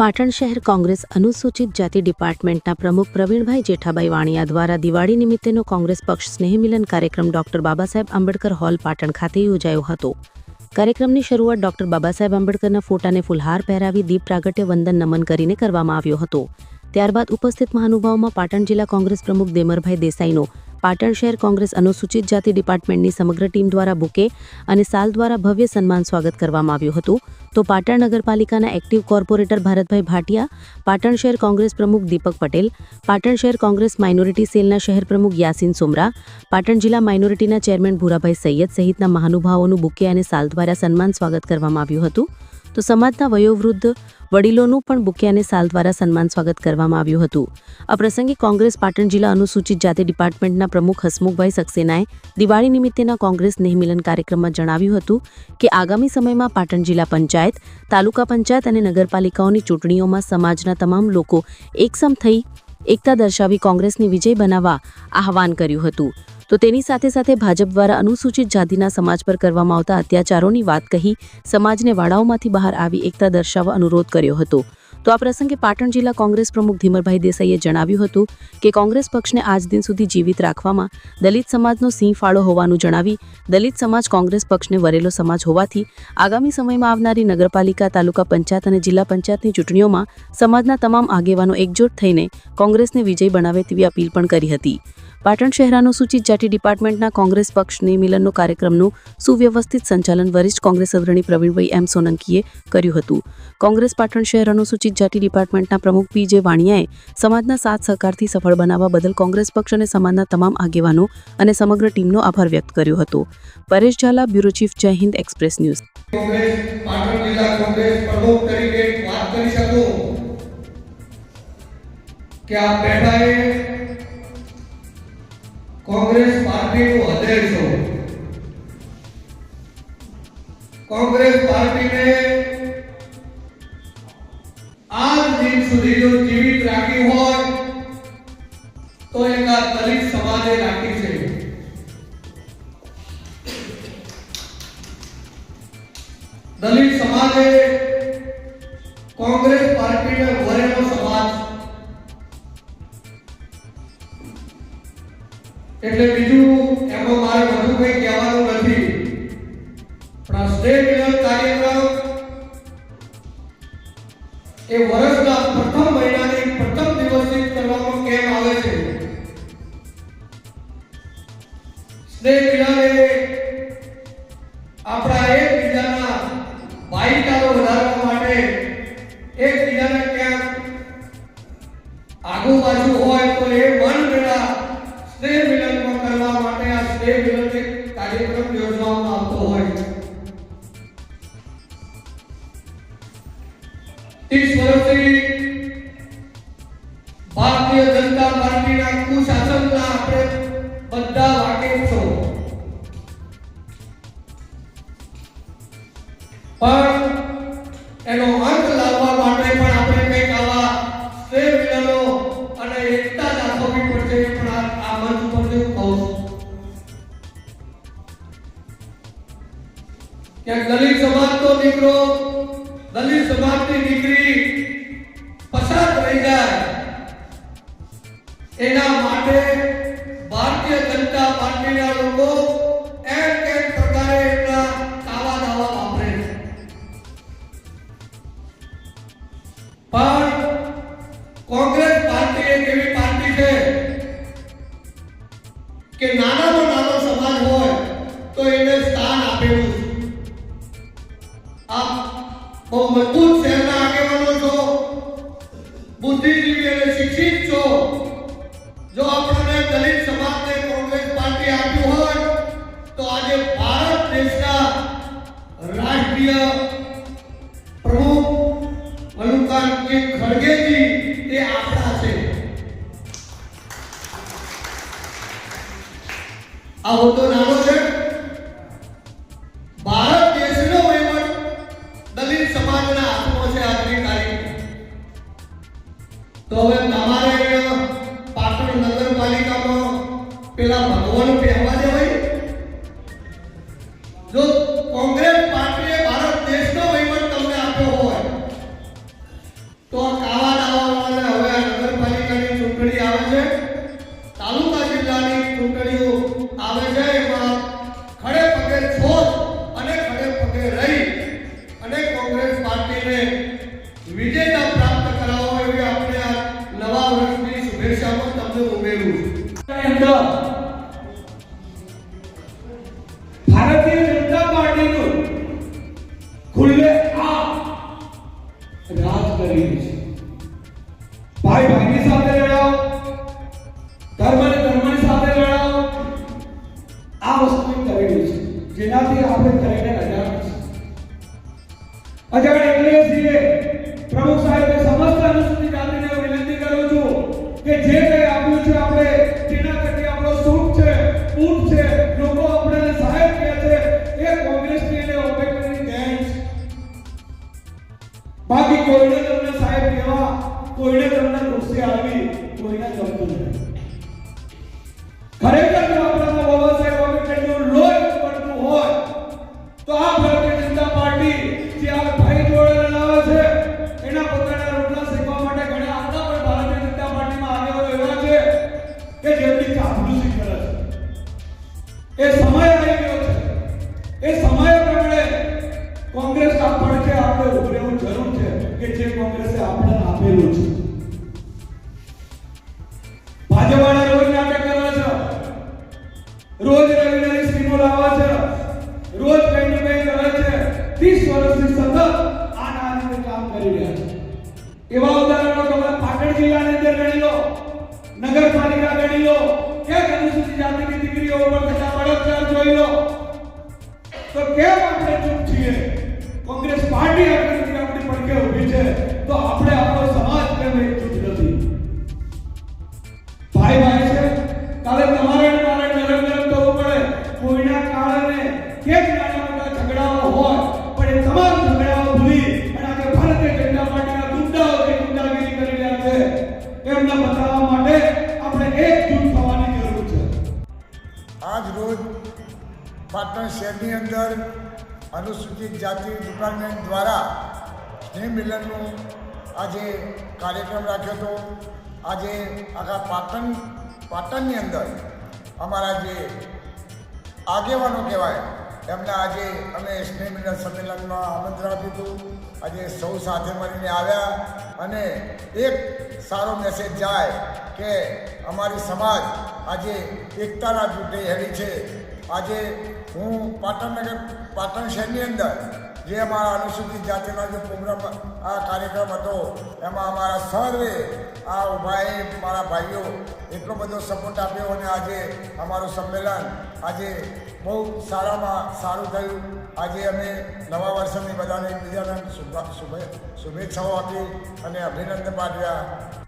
પાટણ શહેર કોંગ્રેસ અનુસૂચિત જાતિ ડિપાર્ટમેન્ટના પ્રમુખ પ્રવીણભાઈ જેઠાભાઈ વાણિયા દ્વારા દિવાળી નિમિત્તેનો કોંગ્રેસ પક્ષ સ્નેહમિલન કાર્યક્રમ ડોક્ટર બાબાસાહેબ આંબેડકર હોલ પાટણ ખાતે યોજાયો હતો. કાર્યક્રમની શરૂઆત ડોક્ટર બાબાસાહેબ આંબેડકરના ફોટાને ફુલહાર પહેરાવી દીપ પ્રાગટ્ય વંદન નમન કરીને કરવામાં આવ્યો હતો. ત્યારબાદ ઉપસ્થિત મહાનુભાવોમાં પાટણ જિલ્લા કોંગ્રેસ પ્રમુખ દેમરભાઈ દેસાઈનો, પાટણ શહેર કોંગ્રેસ અનુસૂચિત જાતિ ડિપાર્ટમેન્ટની સમગ્ર ટીમ દ્વારા બુકે અને સાલ દ્વારા ભવ્ય સન્માન સ્વાગત કરવામાં આવ્યું હતું. તો પાટણ નગરપાલિકાના એક્ટિવ કોર્પોરેટર ભારતભાઈ ભાટિયા, પાટણ શહેર કોંગ્રેસ પ્રમુખ દીપક પટેલ, પાટણ શહેર કોંગ્રેસ માઇનોરિટી સેલના શહેર પ્રમુખ યાસીન સુમરા, પાટણ જિલ્લા માઇનોરિટીના ચેરમેન ભૂરાભાઈ સૈયદ સહિતના મહાનુભાવોનું બુકે અને સાલ દ્વારા સન્માન સ્વાગત કરવામાં આવ્યું હતું. તો સમાજના વયોવૃદ્ધ વડીલોનું પણ બુકે અને સાલ દ્વારા સન્માન સ્વાગત કરવામાં આવ્યું હતું. આ પ્રસંગે કોંગ્રેસ પાટણ જિલ્લા અનુસૂચિત જાતિ ડિપાર્ટમેન્ટના પ્રમુખ હસમુખભાઈ સક્સેનાએ દિવાળી નિમિત્તેના કોંગ્રેસ સ્નેહમિલન કાર્યક્રમમાં જણાવ્યું હતું કે આગામી સમયમાં પાટણ જિલ્લા પંચાયત, તાલુકા પંચાયત અને નગરપાલિકાઓની ચૂંટણીઓમાં સમાજના તમામ લોકો એકસમ થઈ એકતા દર્શાવી કોંગ્રેસને વિજય બનાવવા આહવાન કર્યું હતું. તો તેની સાથે સાથે ભાજપ દ્વારા અનુસૂચિત જાતિના સમાજ પર કરવામાં આવતા અત્યાચારોની વાત કહી સમાજને વાડાઓમાંથી બહાર આવી એકતા દર્શાવવા અનુરોધ કર્યો હતો. તો આ પ્રસંગે પાટણ જિલ્લા કોંગ્રેસ પ્રમુખ ધીમરભાઈ દેસાઈએ જણાવ્યું હતું કે કોંગ્રેસ પક્ષને આજ દિન સુધી જીવિત રાખવામાં દલિત સમાજનો સિંહ ફાળો હોવાનું જણાવી દલિત સમાજ કોંગ્રેસ પક્ષને વરેલો સમાજ હોવાથી આગામી સમયમાં આવનારી નગરપાલિકા, તાલુકા પંચાયત અને જિલ્લા પંચાયતની ચૂંટણીઓમાં સમાજના તમામ આગેવાનો એકજૂટ થઈને કોંગ્રેસને વિજય બનાવે તેવી અપીલ પણ કરી હતી. પાટણ શહેર અનુસૂચિત જાતિ ડિપાર્ટમેન્ટના કોંગ્રેસ પક્ષની મિલનનો કાર્યક્રમનું સુવ્યવસ્થિત સંચાલન વરિષ્ઠ કોંગ્રેસ અગ્રણી પ્રવીણભાઈ એમ સોલંકીએ કર્યું હતું. કોંગ્રેસ પાટણ શહેર અનુસૂચિત જાતિ ડિપાર્ટમેન્ટના પ્રમુખ પી જે વાણિયાએ સમાજના સાથ સહકારથી સફળ બનાવવા બદલ કોંગ્રેસ પક્ષ અને સમાજના તમામ આગેવાનો અને સમગ્ર ટીમનો આભાર વ્યક્ત કર્યો હતો. પરેશ ઝાલા, બ્યુરો ચીફ જય હિન્દ એક્સપ્રેસ ન્યૂઝ. કોંગ્રેસ કે આ પેટાએ કોંગ્રેસ પાર્ટીનું હૃદય છો કોંગ્રેસ પાર્ટીને આજ દિન સુધી જો જીવિત રાખી હોય એટલે બીજું એમાં મારે વધુ કંઈ કહેવાનું નથી. પણ આ સ્ટેટ લેવલ કાર્યક્રમ એ વર્ષના પ્રથમ મહિનાની પ્રથમ દિવસથી જ કરવામાં કેમ આવે છે? સ્નેહ પણ એનો અંત લાવવા માટે પણ આપણે કંઈક આવા સ્નેહ મિલનો અને એકતા દાખવવી પડશે પણ આ મંચ પરથી હું કહું છું. કે દલિત સમાજનો દીકરો, દલિત સમાજની દીકરી પસાર થઈ જાય, એના માટે ભારતીય જનતા પાર્ટીના લોકો આપેલું. આપ બહુ મજબૂત શહેરના આગેવાનો છો. બુદ્ધિજીવી અને શિક્ષિત છો. જો આપણને દલિત સમાજને કોંગ્રેસ પાર્ટી આપ્યું હોય, તો આજે ભારત દેશના રાષ્ટ્રીય પ્રમુખ મલ્લિકાર્જુન ખડગેજી તે આપણા છે. આ હોદ્દો નાનો છે કરીને વિજેતા પ્રાપ્ત કરાવો એવી આપણે આ નવા વર્ષની શુભેચ્છા તમને ઉમેરું અંદર ભારતીય જનતા પાર્ટીનું ખુલ્લે આ રાજ કરી છે. અજાણ છીએ પ્રમુખ સાહેબે સમસ્ત અનુસૂચિત જાતિને વિનંતી કરું છું કે જે કંઈ આપ્યું છે આપણે જેના થકી આપણો સુખ છે ઊંટ છે, લોકો આપણને સાહેબ કહે છે, એ કોંગ્રેસની અને ઓબેકરની દેન બાકી કોઈને તમને સાહેબ કહેવા, કોઈને તમને ખુશી આવી કોઈને ગમતું નથી. ખરેખર આપણા બાબા સાહેબ આંબેડકરનું લોહી આપેલું છે. ભાજપવાળા રોજ નાટક કરે છે. રોજ રવિવારે સ્કીમો લાવે છે. રોજ કઈ ને કઈ કરે છે. 30 વર્ષથી સતત આ નાની કામ કરી રહ્યા છે. એવા ઉદાહરણો તમે પાટણ જિલ્લાની અંદર ગણી લો, નગરપાલિકા ગણી લો કે અનુસૂચિત જાતિની દીકરીઓ ઉપર થતા બળાત્કાર જોઈ લો. તો કેમ આપણે ચૂપ છીએ? કોંગ્રેસ પાર્ટી આપણે આપણી પડખે ઊભી છે? તો આપણે આપણો બતાવવા માટે આપણે એકજૂથ થવાની જરૂર છે. આજ રોજ પાટણ શહેરની અંદર અનુસૂચિત જાતિ ડિપાર્ટમેન્ટ દ્વારા સ્નેહ મિલનનો આજે કાર્યક્રમ રાખ્યો હતો. આજે આખા પાટણ, પાટણની અંદર અમારા જે આગેવાનો કહેવાય એમને આજે અમે સ્નેહમિલન સંમેલનમાં આમંત્રણ આપ્યું હતું. આજે સૌ સાથે મળીને આવ્યા અને એક સારો મેસેજ જાય કે અમારી સમાજ આજે એકતાના જૂથે હેરી છે. આજે હું પાટણનગર પાટણ શહેરની અંદર જે અમારા અનુસૂચિત જાતિનો જે પ્રોગ્રામ, આ કાર્યક્રમ હતો, એમાં અમારા સર્વે, આ ઉભાએ મારા ભાઈઓ એટલો બધો સપોર્ટ આપ્યો અને આજે અમારું સંમેલન આજે બહુ સારામાં સારું થયું. આજે અમે નવા વર્ષની બધાને એકબીજાને શુભેચ્છાઓ આપી અને અભિનંદન પાઠવ્યા.